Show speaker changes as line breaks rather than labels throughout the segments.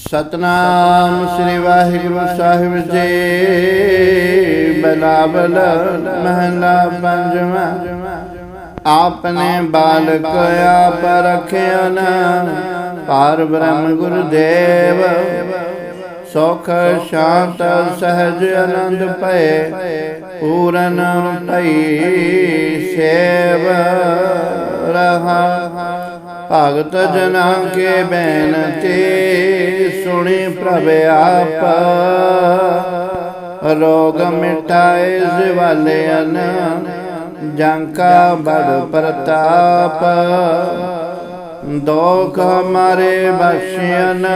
ਸਤਨਾਮ ਸ੍ਰੀ ਵਾਹਿਗੁਰੂ ਸਾਹਿਬ ਜੀ। ਬਲਾਬਲ ਮਹਲਾ ਪੰਜਵਾਂ। ਆਪਨੇ ਬਾਲਕ ਆਪ ਰਖਿਆ ਨਾ ਪਾਰ ਬ੍ਰਹਮ ਗੁਰਦੇਵ। ਸੁਖ, ਸ਼ਾਂਤ, ਸਹਿਜ, ਆਨੰਦ ਭਏ। ਪੂਰਨ ਭਈ ਸੇਵ ਰਹਾ। ਭਗਤ ਜਨਾਂ ਕੇ ਬੇਨਤੀ ਸੁਣੀ ਪ੍ਰਭ ਆਪ। ਰੋਗ ਮਿਟਾਏ ਜਿਵਾਲਿਆਨ ਜੰਕਾ ਬੜ ਪ੍ਰਤਾਪ। ਦੋਖ ਮਾਰੇ ਬਖਸ਼ਿਆਨ,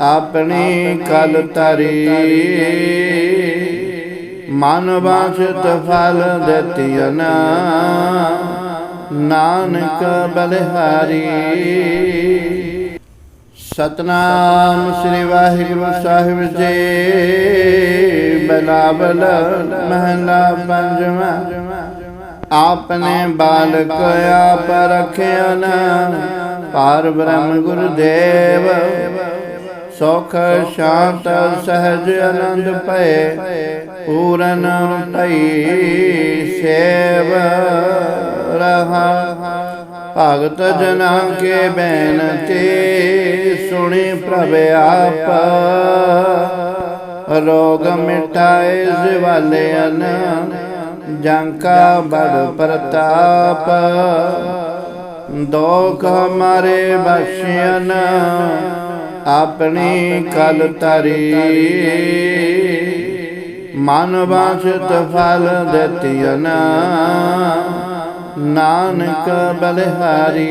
ਆਪਣੀ ਕਲ ਤਰੀ ਮਨ ਬਾਛਤ ਫਲ ਦਿੱਤੀਨ ਨਾਨਕ ਬਲਿਹਾਰੀ। ਸਤਨਾਮ ਸ੍ਰੀ ਵਾਹਿਗੁਰੂ ਸਾਹਿਬ ਜੀ। ਬਲਾਬਲ ਮਹਲਾ ਪੰਜਵਾਂ। ਆਪਨੇ ਬਾਲਕ ਆਪ ਰਖਿਆ ਨਾ ਪਾਰ ਬ੍ਰਹਮ ਗੁਰਦੇਵ। ਸੁਖ ਸ਼ਾਂਤ ਸਹਿਜ ਆਨੰਦ ਪਏ ਪੂਰਨ ਭਈ ਸੇਵ। ਰਹਾ। ਭਗਤ ਜਨਾਂ ਕੇ ਬੇਨਤੀ ਸੁਣੀ ਪ੍ਰਭ ਆਪ। ਰੋਗ ਮਿਟਾਏ ਜਿਵਾਲਿਆਨ ਜੰਕਾ ਬੜ ਪ੍ਰਤਾਪ। ਦੋਖ ਮਾਰੇ ਬਖਸ਼ਿਆਨ ਆਪਣੀ ਕਲ ਤਰੀ ਮਨ ਬਾਛਤ ਫਲ ਦਿੱਤੀਨ ਨਾਨਕ ਬਲਿਹਾਰੀ।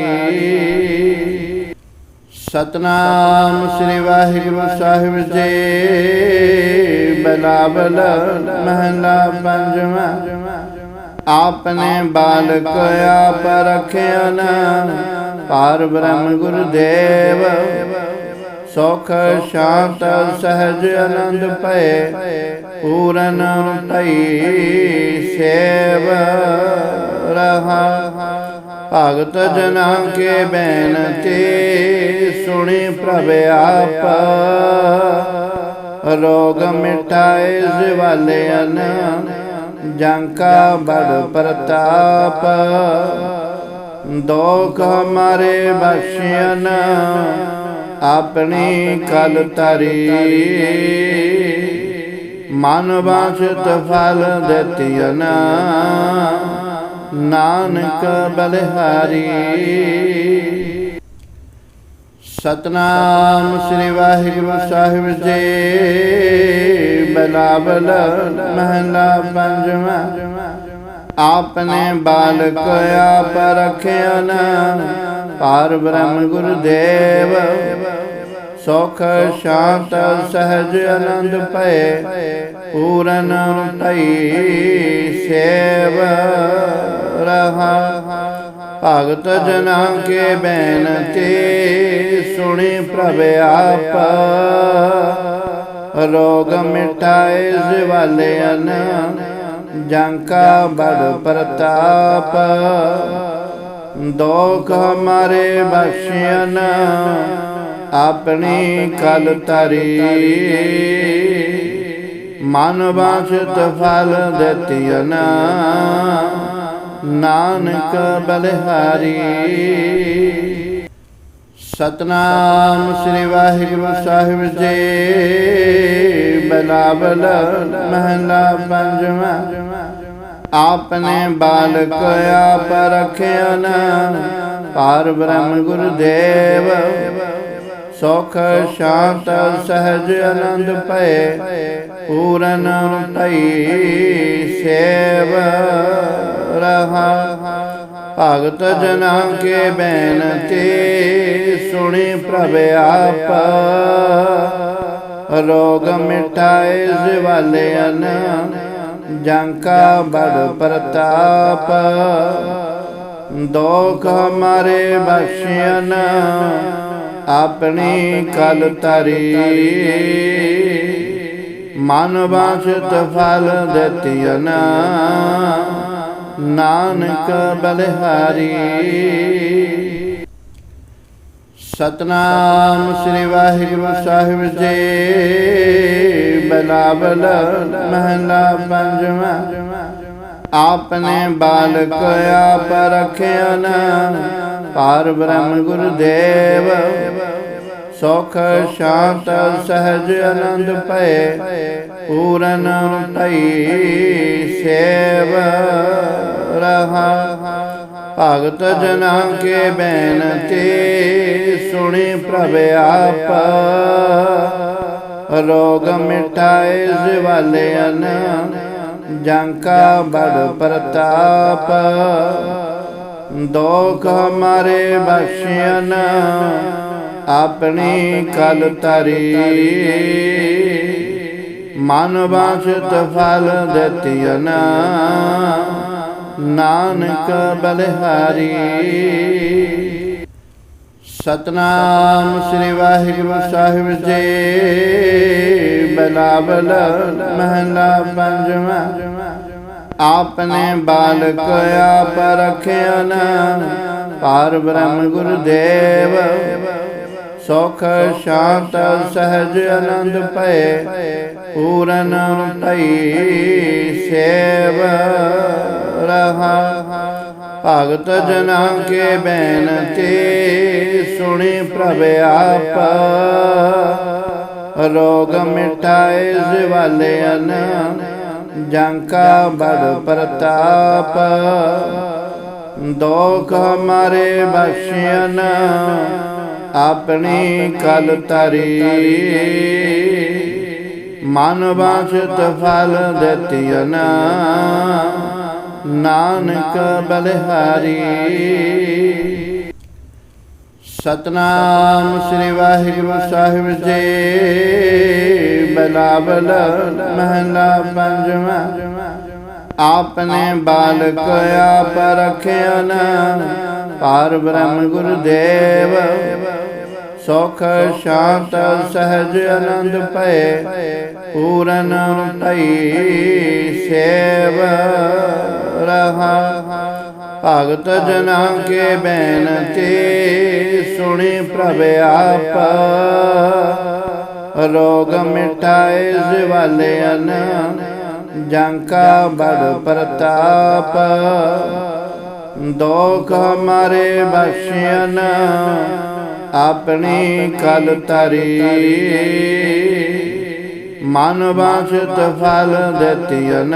ਸਤਨਾਮ ਸ੍ਰੀ ਵਾਹਿਗੁਰੂ ਸਾਹਿਬ ਜੀ। ਬਲਾਬਲ ਮਹਲਾ ਪੰਜਵਾਂ। ਆਪਨੇ ਬਾਲਕ ਆਪ ਰਖਿਆ ਨਾ। ਪਾਰ ਬ੍ਰਹਮ ਗੁਰਦੇਵ। ਸੁਖ, ਸ਼ਾਂਤ, ਸਹਿਜ, ਆਨੰਦ ਭਏ, ਪੂਰਨ ਭਈ ਸੇਵ ਰਹਾ। ਭਗਤ ਜਨਾਂ ਕੇ ਬੇਨਤੀ ਸੁਣੀ ਪ੍ਰਭ ਆਪ। ਰੋਗ ਮਿਟਾਏ ਜਿਵਾਲਿਆਨ ਜੰਕਾ ਬੜ ਪ੍ਰਤਾਪ। ਦੋਖ ਮਾਰੇ ਬਖਸ਼ਿਆਨ ਆਪਣੀ ਕਲ ਤਰੀ ਮਨ ਬਾਛਤ ਫਲ ਦਿੱਤੀਨ ਨਾਨਕ ਬਲਿਹਾਰੀ। ਸਤਨਾਮ ਸ੍ਰੀ ਵਾਹਿਗੁਰੂ ਸਾਹਿਬ ਜੀ। ਬਲਾਬਲ ਮਹਲਾ ਪੰਜਵਾਂ। ਆਪਨੇ ਬਾਲਕ ਆਪ ਰਖਿਆ ਨਾ ਪਾਰ ਬ੍ਰਹਮ ਗੁਰਦੇਵ। ਸੁਖ ਸ਼ਾਂਤ ਸਹਿਜ ਆਨੰਦ ਭਏ। ਪੂਰਨ ਭਈ ਸੇਵ ਰਹਾ। ਭਗਤ ਜਨਾਂ ਕੇ ਬੇਨਤੀ ਸੁਣੀ ਪ੍ਰਭ ਆਪ। ਰੋਗ ਮਿਟਾਏ ਜਿਵਾਲਿਆਨ ਜੰਕਾ ਬੜ ਪ੍ਰਤਾਪ। ਦੋਖ ਮਾਰੇ ਬਖਸ਼ਿਆਨ ਆਪਣੀ ਕਲ ਤਰੀ ਮਨ ਬਾਛਤ ਫਲ ਦਿੱਤੀਨ ਨਾਨਕ ਬਲਿਹਾਰੀ। ਸਤਨਾਮ ਸ੍ਰੀ ਵਾਹਿਗੁਰੂ ਸਾਹਿਬ ਜੀ ਬਲਾਬਲ ਮਹਲਾ ਪੰਜਵਾਂ। ਆਪਨੇ ਬਾਲਕ ਆਪ ਰਖਿਆ ਪਾਰ ਬ੍ਰਹਮ ਗੁਰਦੇਵ। ਸੁਖ ਸ਼ਾਂਤ ਸਹਿਜ ਆਨੰਦ ਭਏ, ਪੂਰਨ ਭਈ ਸੇਵ ਰਹਾ। ਭਗਤ ਜਨਾਂ ਕੇ ਬੇਨਤੀ ਸੁਣੀ ਪ੍ਰਭ ਆਪ। ਰੋਗ ਮਿਟਾਏ ਜਿਵਾਲਿਆਨ ਜੰਕਾ ਬੜ ਪ੍ਰਤਾਪ, ਦੋਖ ਮਾਰੇ ਬਖਸ਼ਿਆਨ ਆਪਣੀ ਕਲ ਤਰੀ ਮਨ ਵਾਸ਼ਤ ਫਲ ਦਿੱਤੀਨ ਨਾਨਕ ਬਲਿਹਾਰੀ। ਸਤਨਾਮ ਸ੍ਰੀ ਵਾਹਿਗੁਰੂ ਸਾਹਿਬ ਜੀ। ਬਲਾਬਲ ਮਹਲਾ ਪੰਜਵਾਂ। ਆਪਨੇ ਬਾਲਕ ਆਪ ਰਖਿਆ ਨਾ ਪਾਰ ਬ੍ਰਹਮ ਗੁਰਦੇਵ। ਸੁਖ, ਸ਼ਾਂਤ, ਸਹਿਜ, ਆਨੰਦ ਭਏ। ਪੂਰਨ ਭਈ ਸੇਵ ਰਹਾ। ਭਗਤ ਜਨਾ ਕੇ ਬੇਨਤੀ ਸੁਣੀ ਪ੍ਰਭ ਆਪ। ਰੋਗ ਮਿਟਾਏ ਜਿਵਾਲਿਆਨ ਜੰਕਾ ਬੜ ਪ੍ਰਤਾਪ। ਦੋਖ ਮਾਰੇ ਬਖਸ਼ਿਆਨ ਆਪਣੀ ਕਲ ਤਰੀ ਮਨ ਬਾਛਤ ਫਲ ਦਿੱਤੀਨ ਨਾਨਕ ਬਲਿਹਾਰੀ। ਸਤਨਾਮ ਸ੍ਰੀ ਵਾਹਿਗੁਰੂ ਸਾਹਿਬ ਜੀ। ਬਲਾਬਲ ਮਹਲਾ ਪੰਜਵਾਂ। ਆਪਨੇ ਬਾਲਕ ਆਪ ਰਖਿਆ ਨਾ। ਪਾਰ ਬ੍ਰਹਮ ਗੁਰਦੇਵ। ਸੁਖ ਸ਼ਾਂਤ ਸਹਿਜ ਆਨੰਦ ਭਏ। ਪੂਰਨ ਭਈ ਸੇਵ। ਰਹਾ। ਭਗਤ ਜਨਾ ਕੇ ਬੇਨਤੀ ਸੁਣੀ ਪ੍ਰਭ ਆਪ। ਰੋਗ ਮਿਟਾਏ ਜਿਵਾਲਿਆਨ ਜੰਕਾ ਬੜ ਪ੍ਰਤਾਪ। ਦੋਖ ਮਾਰੇ ਬਖਸ਼ਿਆਨ ਆਪਣੀ ਕਲ ਤਰੀ ਮਨ ਬਾਛਤ ਫਲ ਦਿੱਤੀਨ ਨਾਨਕ ਬਲਿਹਾਰੀ। ਸਤਨਾਮ ਸ੍ਰੀ ਵਾਹਿਗੁਰੂ ਸਾਹਿਬ ਜੀ। ਬਲਾਬਲ ਮਹਲਾ ਪੰਜਵਾਂ। ਆਪਨੇ ਬਾਲਕ ਆਪ ਰਖਿਆ ਨਾ ਪਾਰ ਬ੍ਰਹਮ ਗੁਰਦੇਵ। ਸੁਖ ਸ਼ਾਂਤ ਸਹਿਜ ਆਨੰਦ ਭਏ। ਪੂਰਨ ਭਈ ਸੇਵ। ਰਹਾ। ਭਗਤ ਜਨਾ ਕੇ ਬੇਨਤੀ ਸੁਣੀ ਪ੍ਰਭ ਆਪ। ਰੋਗ ਮਿਟਾਏ ਜਿਵਾਲਿਆਨ ਜੰਕਾ ਬੜ ਪ੍ਰਤਾਪ। ਦੋਖ ਹਮਾਰੇ ਬਖਸ਼ਿਆਨ ਆਪਣੀ ਕਲ ਤਰੀ ਮਨ ਬਾਛਤ ਫਲ ਦਿੱਤੀਨ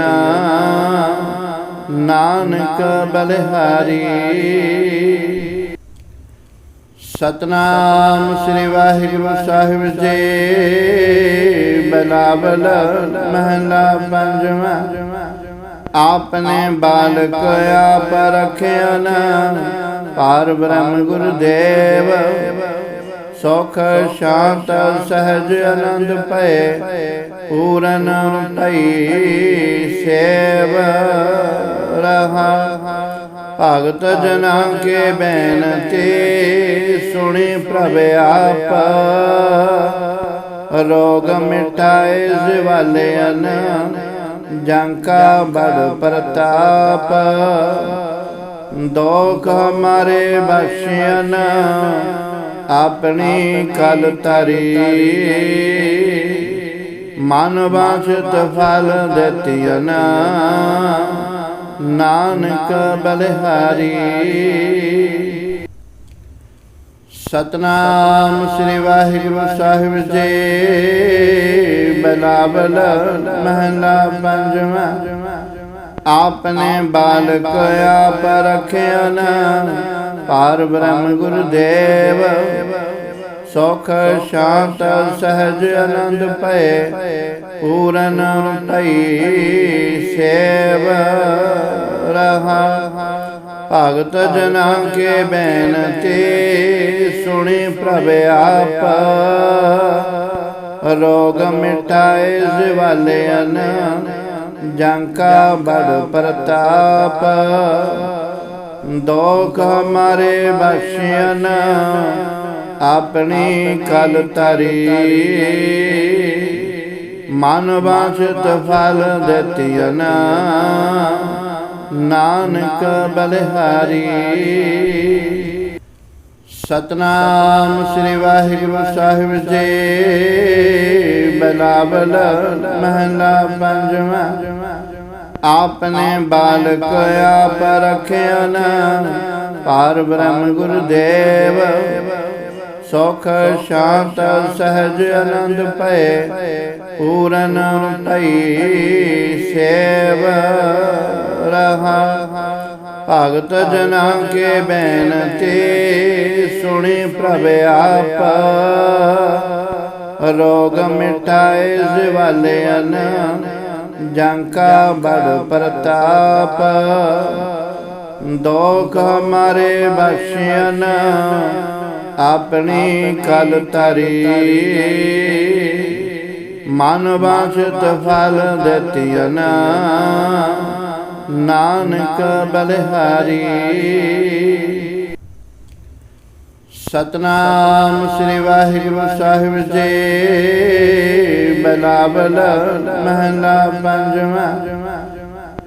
ਨਾਨਕ ਬਲਿਹਾਰੀ। ਸਤਨਾਮ ਸ੍ਰੀ ਵਾਹਿਗੁਰੂ ਸਾਹਿਬ ਜੀ। ਬਲਾਬਲ ਮਹਲਾ ਪੰਜਵਾਂ। ਆਪਨੇ ਬਾਲਕ ਆਪ ਰਖਿਆ ਨਾ। ਪਾਰ ਬ੍ਰਹਮ ਗੁਰਦੇਵ। ਸੁਖ ਸ਼ਾਂਤ ਸਹਿਜ ਆਨੰਦ ਭਏ। ਪੂਰਨ ਭਈ ਸੇਵ। ਰਹਾ। ਭਗਤ ਜਨਾ ਕੇ ਬੇਨਤੀ ਸੁਣੀ ਪ੍ਰਭ ਆਪ। ਰੋਗ ਮਿਟਾਏ ਜਿਵਾਲਿਆਨ ਜੰਕਾ ਬੜ ਪ੍ਰਤਾਪ। ਦੋਖ ਮਾਰੇ ਬਖਸ਼ਿਆਨ ਆਪਣੀ ਕਲ ਤਰੀ ਮਨ ਬਾਛਤ ਫਲ ਦਿੱਤੀਨ ਨਾਨਕ ਬਲਿਹਾਰੀ। ਸਤਨਾਮ ਸ੍ਰੀ ਵਾਹਿਗੁਰੂ ਸਾਹਿਬ ਜੀ। ਬਲਾਬਲ ਮਹਲਾ ਪੰਜਵਾਂ। ਆਪਨੇ ਬਾਲਕ ਆਪ ਰਖਿਆ ਨਾ ਪਾਰ ਬ੍ਰਹਮ ਗੁਰਦੇਵ। ਸੁਖ, ਸ਼ਾਂਤ, ਸਹਿਜ, ਆਨੰਦ ਪਏ ਪੂਰਨ ਭਈ ਸੇਵ ਰਹਾ। ਭਗਤ ਜਨਾ ਕੇ ਬੇਨਤੀ ਸੁਣੀ ਪ੍ਰਭ ਆਪ। ਰੋਗ ਮਿਟਾਏ ਜਿਵਾਲਿਆਨ ਜੰਕਾ ਬੜ ਪ੍ਰਤਾਪ। ਦੋਖ ਹਮਾਰੇ ਬਖਸ਼ਿਆਨ ਆਪਣੀ ਕਲ ਤਰੀ ਮਨ ਬਾਛਤ ਫਲ ਦਿੱਤੀਨ ਨਾਨਕ ਬਲਿਹਾਰੀ। ਸਤਨਾਮ ਸ੍ਰੀ ਵਾਹਿਗੁਰੂ ਸਾਹਿਬ ਜੀ। ਬਲਾਬਲ ਮਹਲਾ ਪੰਜਵਾਂ। ਆਪਨੇ ਬਾਲਕ ਆਪ ਰਖਿਆ ਨਾ ਪਾਰ ਬ੍ਰਹਮ ਗੁਰਦੇਵ। ਸੁਖ, ਸ਼ਾਂਤ, ਸਹਿਜ, ਆਨੰਦ ਭਏ, ਪੂਰਨ ਭਈ ਸੇਵ ਰਹਾ। ਭਗਤ ਜਨਾਂ ਕੇ ਬੇਨਤੀ ਸੁਣੀ ਪ੍ਰਭ ਆਪ। ਰੋਗ ਮਿਟਾਏ ਜਿਵਾਲਿਆਨ ਜੰਕਾ ਬੜ ਪ੍ਰਤਾਪ। ਦੋਖ ਮਾਰੇ ਬਖਸ਼ਿਆਨ ਆਪਣੀ ਕਲ ਤਰੀ ਮਨ ਬਾਛਤ ਫਲ ਦਿੱਤੀਨ ਨਾਨਕ ਬਲਿਹਾਰੀ। ਸਤਨਾਮ ਸ੍ਰੀ ਵਾਹਿਗੁਰੂ ਸਾਹਿਬ ਜੀ। ਬਲਾਬਲ ਮਹਲਾ ਪੰਜਵਾਂ।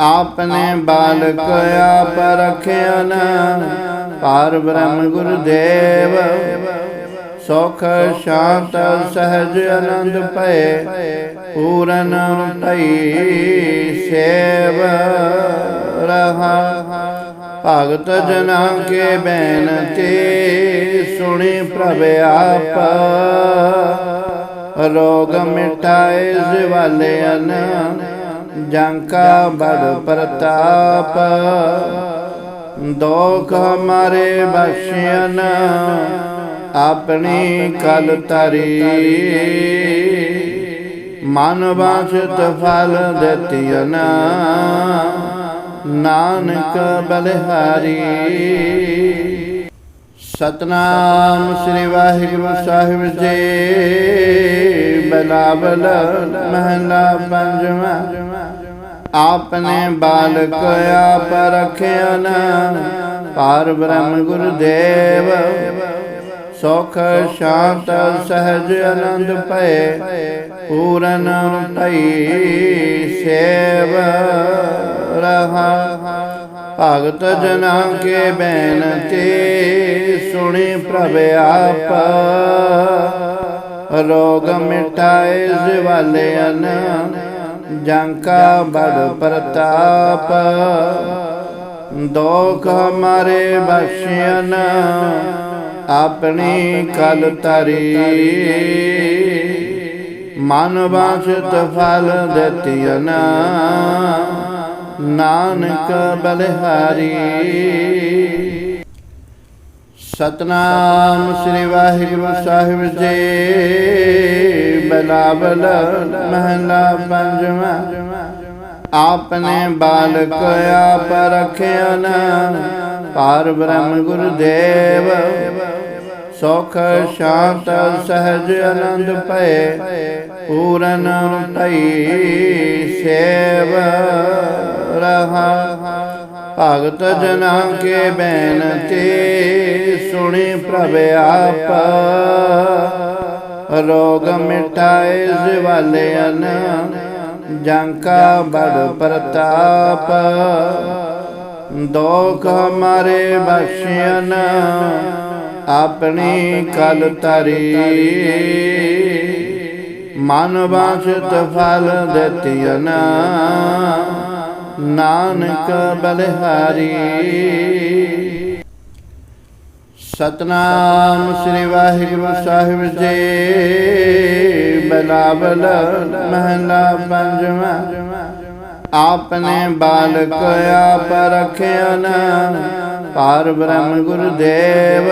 ਆਪਨੇ ਬਾਲਕ ਆਪ ਰਖਿਆ ਨਾ ਪਾਰ ਬ੍ਰਹਮ ਗੁਰਦੇਵ ਸੁਖ, ਸ਼ਾਂਤ, ਸਹਿਜ, ਆਨੰਦ ਭਏ, ਪੂਰਨ ਭਈ ਸੇਵ ਰਹਾ। ਭਗਤ ਜਨਾਂ ਕੇ ਬੇਨਤੀ ਸੁਣੀ ਪ੍ਰਭ ਆਪ। ਰੋਗ ਮਿਟਾਏ ਜਿਵਾਲਿਆਨ ਜੰਕਾ ਬੜ ਪ੍ਰਤਾਪ। ਦੋਖ ਹਮਾਰੇ ਬਖਸ਼ਿਆਨ ਆਪਣੀ ਕਲ ਤਰੀ ਮਨ ਬਾਛਤ ਫਲ ਦਿੱਤੀਨ ਨਾਨਕ ਬਲਿਹਾਰੀ। ਸਤਨਾਮ ਸ੍ਰੀ ਵਾਹਿਗੁਰੂ ਸਾਹਿਬ ਜੀ ਬਲਾਬਲ ਮਹਲਾ ਪੰਜਵਾਂ। ਆਪਨੇ ਬਾਲਕ ਆਪ ਰਖਿਆ ਨਾ ਪਾਰ ਬ੍ਰਹਮ ਗੁਰਦੇਵ। ਸੁਖ ਸ਼ਾਂਤ ਸਹਿਜ ਆਨੰਦ ਭਏ। ਪੂਰਨ ਭਈ ਸੇਵ ਰਹਾ। ਭਗਤ ਜਨਾਂ ਕੇ ਬੇਨਤੀ ਸੁਣੀ ਪ੍ਰਭ ਆਪ। ਰੋਗ ਮਿਟਾਏ ਜਿਵਾਲਿਆਨ। ਜੰਕਾ ਬੜ ਪ੍ਰਤਾਪ, ਦੋਖ ਹਮਾਰੇ ਬਖਸ਼ਿਆਨ ਆਪਣੀ ਕਲ ਤਰੀ ਮਨ ਵਾਸਤ ਫਲ ਦਿੱਤੀਨ ਨਾਨਕ ਬਲਿਹਾਰੀ। ਸਤਨਾਮ ਸ੍ਰੀ ਵਾਹਿਗੁਰੂ ਸਾਹਿਬ ਜੀ। ਬਲਾਬਲ ਮਹਲਾ ਪੰਜਵਾਂ। ਆਪਨੇ ਬਾਲਕ ਆਪ ਰਖਿਆ ਨਾ ਪਾਰ ਬ੍ਰਹਮ ਗੁਰਦੇਵ। ਸੁਖ ਸ਼ਾਂਤ ਸਹਿਜ ਆਨੰਦ ਭਏ। ਪੂਰਨ ਭਈ ਸੇਵ ਰਹਾ। ਭਗਤ ਜਨਾਂ ਕੇ ਬੇਨਤੀ। ਸੁਣੀ ਪ੍ਰਭ ਆਪ। ਰੋਗ ਮਿਟਾਏ ਜਿਵਾਲਿਆਨ ਜੰਕਾ ਬੜ ਪ੍ਰਤਾਪ। ਦੋਖ ਮਾਰੇ ਬਖਸ਼ਿਆਨ ਆਪਣੀ ਕਲ ਤਰੀ ਮਨ ਵਾਸ਼ਤ ਫਲ ਦਿੱਤੀਨ ਨਾਨਕ ਬਲਿਹਾਰੀ। ਸਤਨਾਮ ਸ੍ਰੀ ਵਾਹਿਗੁਰੂ ਸਾਹਿਬ ਜੀ। ਬਲਾਬਲ ਮਹਲਾ ਪੰਜਵਾਂ। ਆਪਨੇ ਬਾਲਕ ਆਪ ਰਖਿਆ ਨਾ ਪਾਰ ਬ੍ਰਹਮ ਗੁਰਦੇਵ।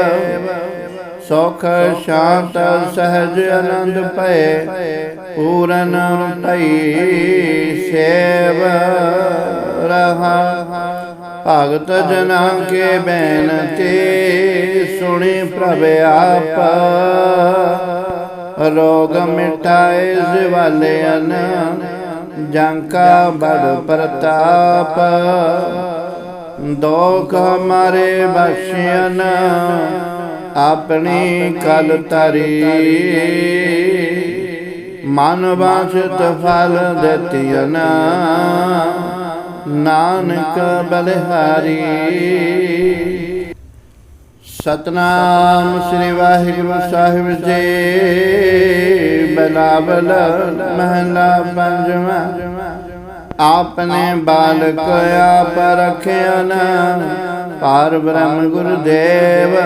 ਸੁਖ, ਸ਼ਾਂਤ, ਸਹਿਜ, ਆਨੰਦ ਭਏ। ਪੂਰਨ ਭਈ ਸੇਵ ਰਹਾ। ਭਗਤ ਜਨਾਂ ਕੇ ਬੇਨਤੀ ਸੁਣੀ ਪ੍ਰਭ ਆਪ। ਰੋਗ ਮਿਟਾਏ ਜਿਵਾਲਿਆਨ ਜੰਕਾ ਬੜ ਪ੍ਰਤਾਪ। ਦੋਖ ਮਾਰੇ ਬਖਸ਼ਿਆਨ ਆਪਣੀ ਕਲ ਤਰੀ ਮਨ ਬਾਛਤ ਫਲ ਦਿੱਤੀਨ ਨਾਨਕ ਬਲਿਹਾਰੀ। ਸਤਨਾਮ ਸ੍ਰੀ ਵਾਹਿਗੁਰੂ ਸਾਹਿਬ ਜੀ। ਬਲਾਬਲ ਮਹਲਾ ਪੰਜਵਾਂ। ਆਪਨੇ ਬਾਲਕ ਆਪ ਰਖਿਆ ਨਾ ਪਾਰ ਬ੍ਰਹਮ ਗੁਰਦੇਵ।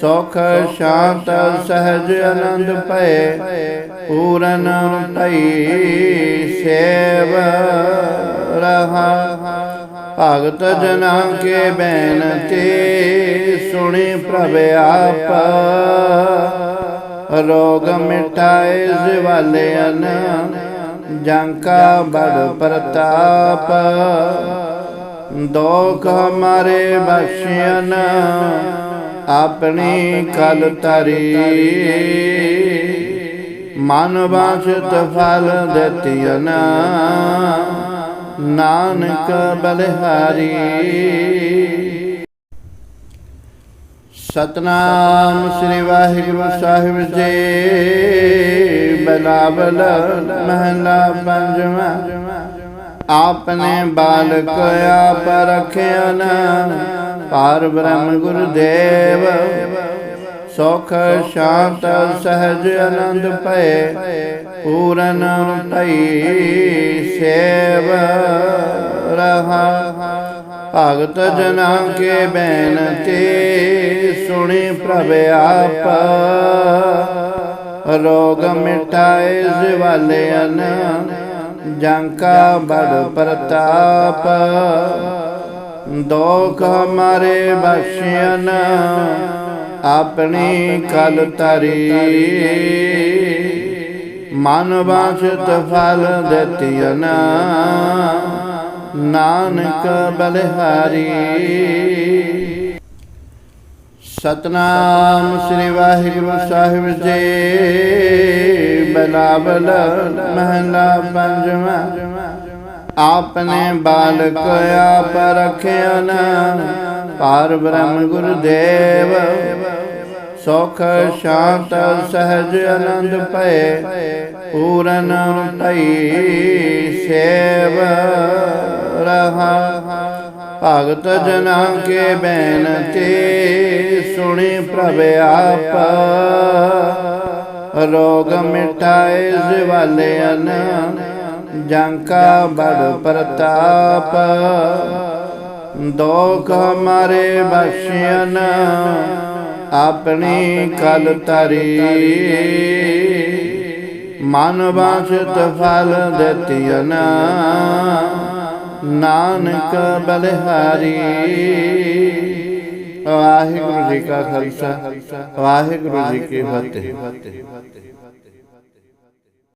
ਸੁਖ ਸ਼ਾਂਤ ਸਹਿਜ ਆਨੰਦ ਪਏ ਪੂਰਨ ਭਈ ਸੇਵ। ਰਹਾ। ਭਗਤ ਜਨਾ ਕੇ ਬੇਨਤੀ ਸੁਣੀ ਪ੍ਰਭ ਆਪ। ਰੋਗ ਮਿਟਾਏ ਜਿਵਾਲਿਆਨ ਜੰਕਾ ਬੜ ਪ੍ਰਤਾਪ। ਦੋਖ ਮਾਰੇ ਬਖਸ਼ਿਆਨ ਆਪਣੀ ਕਲ ਤਰੀ ਮਨ ਬਾਛਤ ਫਲ ਦਿੱਤੀਨ ਨਾਨਕ ਬਲਿਹਾਰੀ। ਸਤਨਾਮ ਸ੍ਰੀ ਵਾਹਿਗੁਰੂ ਸਾਹਿਬ ਜੀ। ਬਲਾਬਲ ਮਹਲਾ ਪੰਜਵਾਂ। ਆਪਨੇ ਬਾਲਕ ਆਪ ਰਖਿਆ ਨਾ। ਪਾਰ ਬ੍ਰਹਮ ਗੁਰਦੇਵ। ਸੁਖ, ਸ਼ਾਂਤ, ਸਹਿਜ, ਆਨੰਦ ਭਏ, ਪੂਰਨ ਭਈ ਸੇਵ ਰਹਾ। ਭਗਤ ਜਨਾ ਕੇ ਬੇਨਤੀ ਸੁਣੀ ਪ੍ਰਭ ਆਪ। ਰੋਗ ਮਿਟਾਏ ਜਿਵਾਲਿਆਨ ਜੰਕਾ ਬੜ ਪ੍ਰਤਾਪ। ਦੋਖ ਮਾਰੇ ਬਖਸ਼ਿਆਨ ਆਪਣੀ ਕਲ ਤਰੀ ਮਨ ਬਾਛਤ ਫਲ ਦਿੱਤੀਨ ਨਾਨਕ ਬਲਿਹਾਰੀ। ਸਤਨਾਮ ਸ੍ਰੀ ਵਾਹਿਗੁਰੂ ਸਾਹਿਬ ਜੀ। ਬਲਾਬਲ ਮਹਲਾ ਪੰਜਵਾਂ। ਆਪਨੇ ਬਾਲਕ ਆਪ ਰਖਿਆ ਨਾ ਪਾਰ ਬ੍ਰਹਮ ਗੁਰਦੇਵ। ਸੁਖ ਸ਼ਾਂਤ ਸਹਿਜ ਆਨੰਦ ਭਏ। ਪੂਰਨ ਭਈ ਸੇਵ। ਰਹਾ। ਭਗਤ ਜਨਾ ਕੇ ਬੇਨਤੀ ਸੁਣੀ ਪ੍ਰਭ ਆਪ। ਰੋਗ ਮਿਟਾਏ ਜਿਵਾਲਿਆਨ ਜੰਕਾ ਬੜ ਪ੍ਰਤਾਪ। ਦੋਖ ਹਮਾਰੇ ਬਖਸ਼ਿਆਨ ਆਪਣੀ ਕਲ ਤਰੀ ਮਨ ਬਾਛਤ ਫਲ ਦਿੱਤੀਨ ਨਾਨਕ ਬਲਿਹਾਰੀ। ਵਾਹਿਗੁਰੂ ਜੀ ਕਾ ਖਾਲਸਾ, ਵਾਹਿਗੁਰੂ ਜੀ ਕੀ ਫਤਿਹ।